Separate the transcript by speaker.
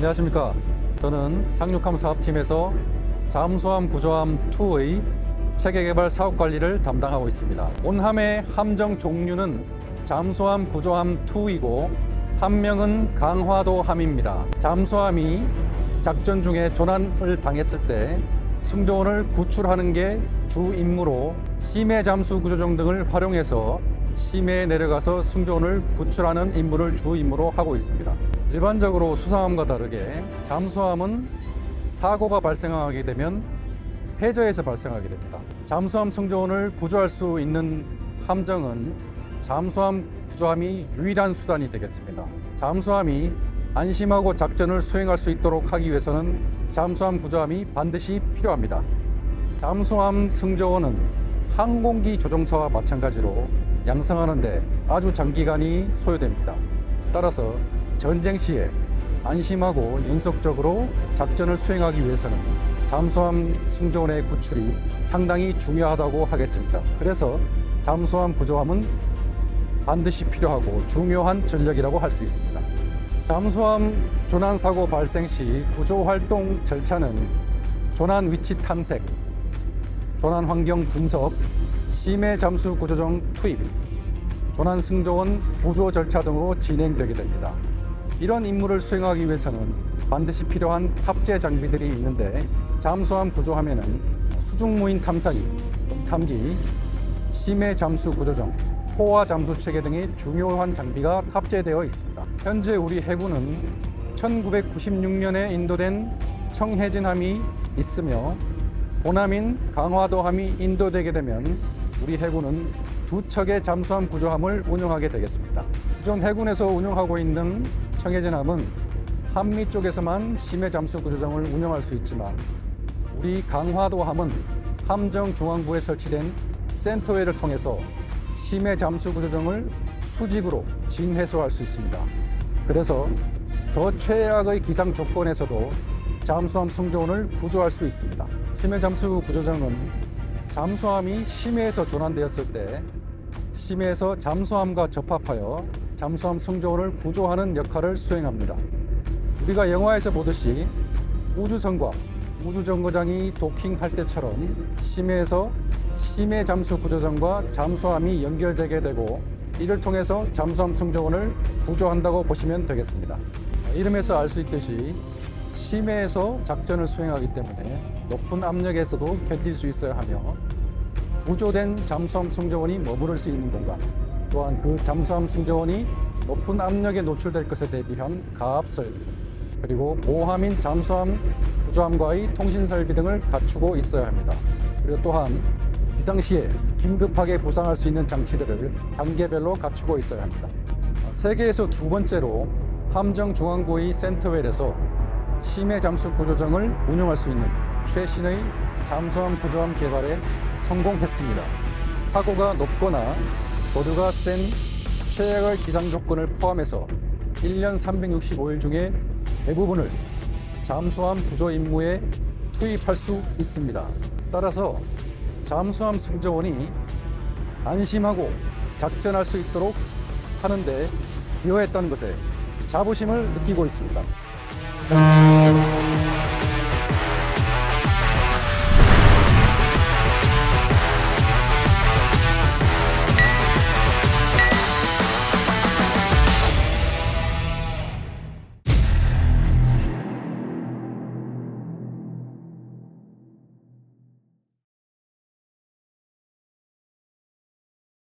Speaker 1: 안녕하십니까. 저는 상륙함 사업팀에서 잠수함 구조함 2의 체계 개발 사업 관리를 담당하고 있습니다. 온함의 함정 종류는 잠수함 구조함 2이고 한 명은 강화도 함입니다. 잠수함이 작전 중에 조난을 당했을 때 승조원을 구출하는 게 주 임무로 심해 잠수 구조정 등을 활용해서 심해에 내려가서 승조원을 구출하는 임무를 주 임무로 하고 있습니다. 일반적으로 수상함과 다르게 잠수함은 사고가 발생하게 되면 해저에서 발생하게 됩니다. 잠수함 승조원을 구조할 수 있는 함정은 잠수함 구조함이 유일한 수단이 되겠습니다. 잠수함이 안심하고 작전을 수행할 수 있도록 하기 위해서는 잠수함 구조함이 반드시 필요합니다. 잠수함 승조원은 항공기 조종사와 마찬가지로 양성하는데 아주 장기간이 소요됩니다. 따라서 전쟁 시에 안심하고 연속적으로 작전을 수행하기 위해서는 잠수함 승조원의 구출이 상당히 중요하다고 하겠습니다. 그래서 잠수함 구조함은 반드시 필요하고 중요한 전력이라고 할 수 있습니다. 잠수함 조난 사고 발생 시 구조 활동 절차는 조난 위치 탐색, 조난 환경 분석, 심해 잠수 구조정 투입, 조난 승조원 구조 절차 등으로 진행되게 됩니다. 이런 임무를 수행하기 위해서는 반드시 필요한 탑재 장비들이 있는데 잠수함 구조하면은 수중무인 탐사기, 탐기, 심해 잠수 구조정, 포화 잠수 체계 등의 중요한 장비가 탑재되어 있습니다. 현재 우리 해군은 1996년에 인도된 청해진함이 있으며 보남인 강화도함이 인도되게 되면 우리 해군은 두 척의 잠수함 구조함을 운영하게 되겠습니다. 기존 해군에서 운영하고 있는 청해진함은 한미 쪽에서만 심해 잠수 구조정을 운영할 수 있지만 우리 강화도함은 함정 중앙부에 설치된 센터웨이를 통해서 심해 잠수 구조정을 수직으로 진해소할 수 있습니다. 그래서 더 최악의 기상 조건에서도 잠수함 승조원을 구조할 수 있습니다. 심해 잠수 구조정은 잠수함이 심해에서 조난되었을 때 심해에서 잠수함과 접합하여 잠수함 승조원을 구조하는 역할을 수행합니다. 우리가 영화에서 보듯이 우주선과 우주정거장이 도킹할 때처럼 심해에서 심해 잠수 구조정과 잠수함이 연결되게 되고 이를 통해서 잠수함 승조원을 구조한다고 보시면 되겠습니다. 이름에서 알 수 있듯이 심해에서 작전을 수행하기 때문에 높은 압력에서도 견딜 수 있어야 하며 구조된 잠수함 승조원이 머무를 수 있는 공간 또한 그 잠수함 승조원이 높은 압력에 노출될 것에 대비한 가압 설비 그리고 모함인 잠수함 구조함과의 통신 설비 등을 갖추고 있어야 합니다. 그리고 또한 비상시에 긴급하게 부상할 수 있는 장치들을 단계별로 갖추고 있어야 합니다. 세계에서 두 번째로 함정 중앙부의 센터웰에서 심해 잠수 구조정을 운영할 수 있는 최신의 잠수함 구조함 개발에 성공했습니다. 파고가 높거나 조류가 센 최악의 기상 조건을 포함해서 1년 365일 중에 대부분을 잠수함 구조 임무에 투입할 수 있습니다. 따라서 잠수함 승조원이 안심하고 작전할 수 있도록 하는데 기여했다는 것에 자부심을 느끼고 있습니다.